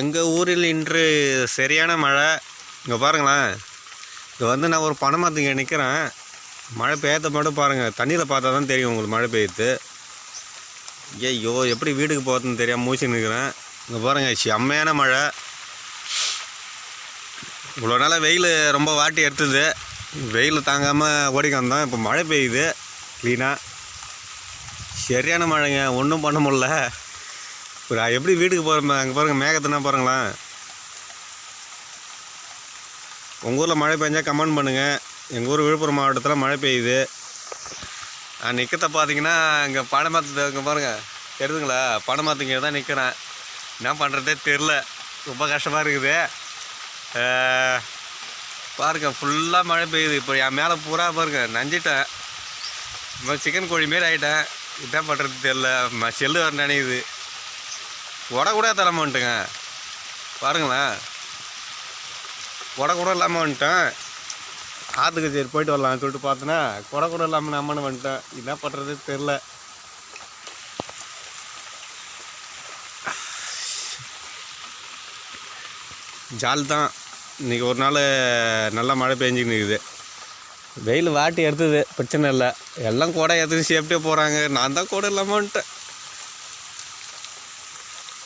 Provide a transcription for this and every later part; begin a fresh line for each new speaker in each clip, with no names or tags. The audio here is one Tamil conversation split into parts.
எங்கள் ஊரில் இன்று சரியான மழை. இங்கே பாருங்களேன். இது வந்து நான் ஒரு பனைமரத்துக்கு நிற்கிறேன் மழை பெய்யத்த மட்டும் பாருங்கள் தண்ணியில் பார்த்தா தான் தெரியும் உங்களுக்கு மழை பெய்யுது. ஐயோ எப்படி வீட்டுக்கு போகிறதுன்னு தெரியாமல் மூச்சு நிற்கிறேன் இங்கே பாருங்கள் செம்மையான மழை. இவ்வளோ நாளாக வெயில் ரொம்ப வாட்டி எடுத்தது. வெயில் தாங்காமல் ஓடிக்க வந்தோம். இப்போ மழை பெய்யுது. க்ளீனாக சரியான மழைங்க. ஒன்றும் பண்ண முடில இப்போ எப்படி வீட்டுக்கு போகிறேன் அங்கே பாருங்கள் மேகத்தினா பாருங்களேன் உங்கள் ஊரில் மழை பெஞ்சா கமெண்ட் பண்ணுங்கள் எங்கள் ஊர் விழுப்புரம் மாவட்டத்தில் மழை பெய்யுது. நான் நிற்கிறத பார்த்தீங்கன்னா இங்கே பனைமரத்து இங்கே பாருங்கள் தெரியுதுங்களா? பனைமரத்துக்கு தான் நிற்கிறேன் என்ன பண்ணுறதே தெரில ரொம்ப கஷ்டமாக இருக்குது. பாருங்கள் ஃபுல்லாக மழை பெய்யுது. இப்போ என் மேலே பூரா பாருங்கள் நஞ்சிட்டேன். இப்போ சிக்கன் கோழி மாரி ஆகிட்டேன் என்ன பண்ணுறது தெரில ம- செல்லு வர நினைக்குது உட கூட தர மாட்டேங்க பாருங்களேன். உட கூட இல்லாமல் வந்துட்டேன். ஆற்றுக்கு சரி போயிட்டு வரலாம்னு சொல்லிட்டு பார்த்தேன்னா குடை கூட இல்லாமல் நம்மன்னு வந்துட்டேன் என்ன பண்ணுறது தெரில ஜால் தான். இன்றைக்கி ஒரு நாள் நல்லா மழை பெஞ்சுக்கின்னு இருக்குது. வெயில் வாட்டி எடுத்தது பிரச்சனை இல்லை. எல்லாம் கூட எடுத்து சேஃப்டியாக போகிறாங்க நான் தான் கூட இல்லாமல் வந்துட்டேன்.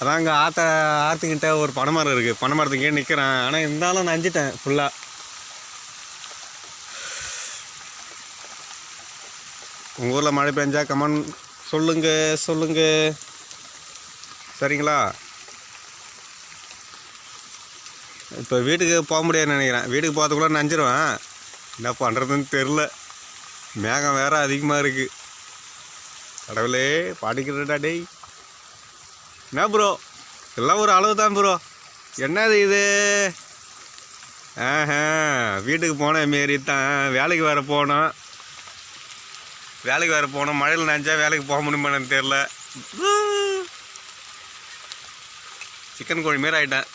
அதான் அங்கே ஆற்ற ஆற்றுக்கிட்ட ஒரு பனைமரம் இருக்குது பனைமரத்துக்கே நிற்கிறேன் ஆனால் இருந்தாலும் நஞ்சிட்டேன் ஃபுல்லாக உங்கள் ஊரில் மழை பெஞ்சா கமெண்ட் சொல்லுங்க சொல்லுங்க. சரிங்களா? இப்போ வீட்டுக்கு போக முடியாதுன்னு நினைக்கிறேன். வீட்டுக்கு போகிறதுக்குள்ளே நஞ்சிருவேன். என்ன பண்ணுறதுன்னு தெரில மேகம் வேறு அதிகமாக இருக்குது கடவுளே பாடிக்கிறடா டேய். என்ன ப்ரோ எல்லாம் ஒரு அளவு தான் ப்ரோ என்னது இது? ஆஹா வீட்டுக்கு போனேன் மாரி தான் வேலைக்கு வேறு போனோம். வேலைக்கு வேறு போனோம். மழையில் நினச்சா வேலைக்கு போக முடியுமான்னு தெரில சிக்கன் கோழி மாரி ஆகிட்டேன்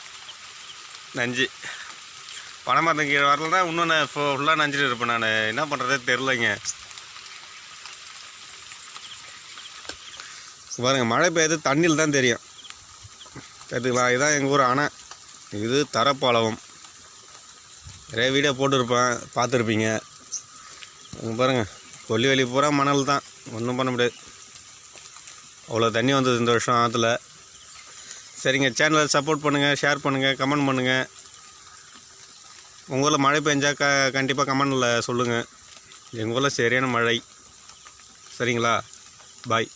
நஞ்சு. பனைமரத்துக்கு கீழே வரலன்னா இன்னும் நான் ஃபுல்லாக நஞ்சிட்டு இருப்பேன் நான். என்ன பண்ணுறதே தெரிலங்க பாருங்கள் மழை பெய்யுது தண்ணியில் தான் தெரியும். கற்றுக்கலாம் இதுதான் எங்கள் ஊர் அணை. இது தரப்பாளவம். நிறைய வீடியோ போட்டிருப்பேன் பார்த்துருப்பீங்க. பாருங்கள் பாருங்க கொல்லி வெளி பூரா மணல் தான். ஒன்றும் பண்ண முடியாது. அவ்வளோ தண்ணி வந்தது இந்த வருஷம் ஆற்றுல சரிங்க சேனலை சப்போர்ட் பண்ணுங்கள் ஷேர் பண்ணுங்கள் கமெண்ட் பண்ணுங்கள் உங்கள் ஊரில் மழை பெஞ்சா க கண்டிப்பாக கமெண்டில் சொல்லுங்கள் எங்கள் ஊரில் சரியான மழை. சரிங்களா? பாய்